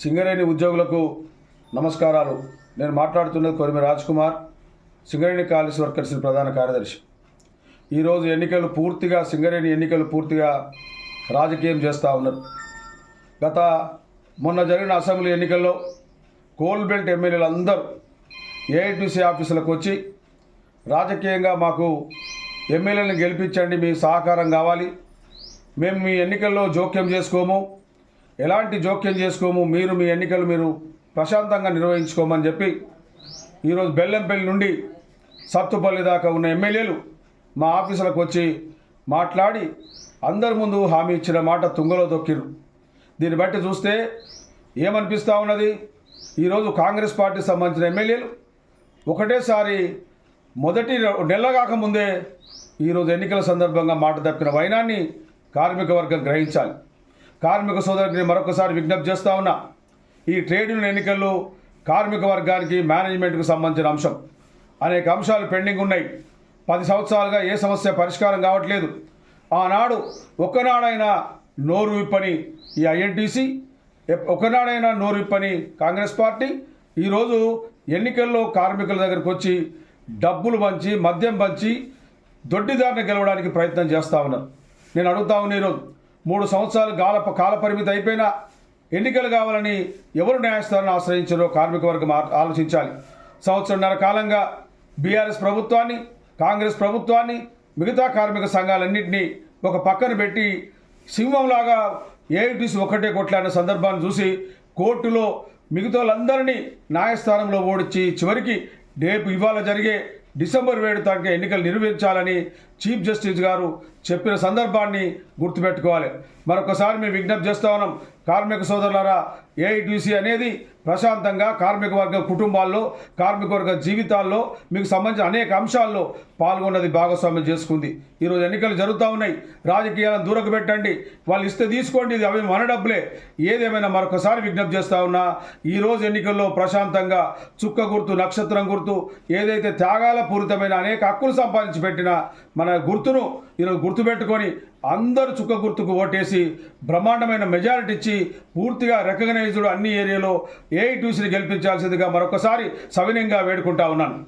సింగరేణి ఉద్యోగులకు నమస్కారాలు. నేను మాట్లాడుతున్నది కొరిమి రాజ్ కుమార్ సింగరేణి కాలేజ్ వర్కర్స్ ప్రధాన కార్యదర్శి. ఈరోజు ఎన్నికలు పూర్తిగా సింగరేణి ఎన్నికలు పూర్తిగా రాజకీయం చేస్తూ ఉన్నారు. గత మొన్న జరిగిన అసెంబ్లీ ఎన్నికల్లో కోల్ బెల్ట్ ఎమ్మెల్యేలు అందరూ ఏఐటీసీ ఆఫీసులకు వచ్చి రాజకీయంగా మాకు ఎమ్మెల్యేలను గెలిపించండి మీ సహకారం కావాలి. మేము మీ ఎన్నికల్లో జోక్యం చేసుకోము. ఎలాంటి జోక్యం చేసుకోము? మీరు మీ ఎన్నికలు మీరు ప్రశాంతంగా నిర్వహించుకోమని చెప్పి ఈరోజు బెల్లంపల్లి నుండి సత్తుపల్లి దాకా ఉన్న ఎమ్మెల్యేలు మా ఆఫీసులకు వచ్చి మాట్లాడి అందరి ముందు హామీ ఇచ్చిన మాట తుంగలో దొక్కిరు దీన్ని బట్టి చూస్తే ఏమనిపిస్తూ ఉన్నది? ఈరోజు కాంగ్రెస్ పార్టీకి సంబంధించిన ఎమ్మెల్యేలు ఒకటేసారి మొదటి నెల కాకముందే ఈరోజు ఎన్నికల సందర్భంగా మాట తప్పిన వైనాన్ని కార్మిక వర్గం గ్రహించాలి. కార్మిక సోదరుడిని మరొకసారి విజ్ఞప్తి చేస్తా ఉన్నా ఈ ట్రేడ్ యూనియన్ ఎన్నికల్లో కార్మిక వర్గానికి మేనేజ్మెంట్కు సంబంధించిన అంశం. అనేక అంశాలు పెండింగ్ ఉన్నాయి. పది సంవత్సరాలుగా ఏ సమస్య పరిష్కారం కావట్లేదు. ఆనాడు ఒక్కనాడైనా నోరు విప్పని ఈ ఐఎన్టీసీ ఒకనాడైనా నోరు విప్పని కాంగ్రెస్ పార్టీ ఈరోజు ఎన్నికల్లో కార్మికుల దగ్గరకు వచ్చి డబ్బులు పంచి మద్యం పంచి దొడ్డిదారిని గెలవడానికి ప్రయత్నం చేస్తూ ఉన్నారు. నేను అడుగుతా ఉన్నా ఈరోజు మూడు సంవత్సరాలు కాల కాలపరిమితి అయిపోయినా ఎన్నికలు కావాలని ఎవరు న్యాయస్థానాన్ని ఆశ్రయించారో కార్మిక వర్గం ఆలోచించాలి. సంవత్సరంన్నర కాలంగా బీఆర్ఎస్ ప్రభుత్వాన్ని కాంగ్రెస్ ప్రభుత్వాన్ని మిగతా కార్మిక సంఘాలన్నింటినీ ఒక పక్కన పెట్టి సింహంలాగా ఏఐటీసీ ఒక్కటే కొట్లాడిన సందర్భాన్ని చూసి కోర్టులో మిగతా వాళ్ళందరినీ న్యాయస్థానంలో ఓడించి చివరికి రేపు ఇవాళ జరిగే డిసెంబర్ ఏడు తారీఖు ఎన్నికలు నిర్వహించాలని చీఫ్ జస్టిస్ గారు చెప్పిన సందర్భాన్ని గుర్తుపెట్టుకోవాలి. మరొకసారి మేము విజ్ఞప్తి చేస్తా ఉన్నాం. కార్మిక సోదరులారా ఏఐటీసీ అనేది ప్రశాంతంగా కార్మిక వర్గ కుటుంబాల్లో కార్మిక వర్గ జీవితాల్లో మీకు సంబంధించిన అనేక అంశాల్లో పాల్గొన్నది భాగస్వామ్యం చేసుకుంది. ఈరోజు ఎన్నికలు జరుగుతూ ఉన్నాయి. రాజకీయాలను దూరకు పెట్టండి. వాళ్ళు ఇస్తే తీసుకోండి. ఇది అవి మన డబ్బులే. ఏదేమైనా మరొకసారి విజ్ఞప్తి చేస్తా ఉన్నా ఈరోజు ఎన్నికల్లో ప్రశాంతంగా చుక్క గుర్తు నక్షత్రం గుర్తు ఏదైతే త్యాగాల పూరితమైన అనేక హక్కులు సంపాదించి పెట్టిన మన గుర్తును ఈరోజు గుర్తుపెట్టుకొని అందరూ చుక్క గుర్తుకు ఓటేసి బ్రహ్మాండమైన మెజారిటీ ఇచ్చి పూర్తిగా రికగ్నైజ్డ్ అన్ని ఏరియాలో ఏఐటీసీని గెలిపించాల్సిందిగా మరొకసారి సవినయంగా వేడుకుంటా ఉన్నాను.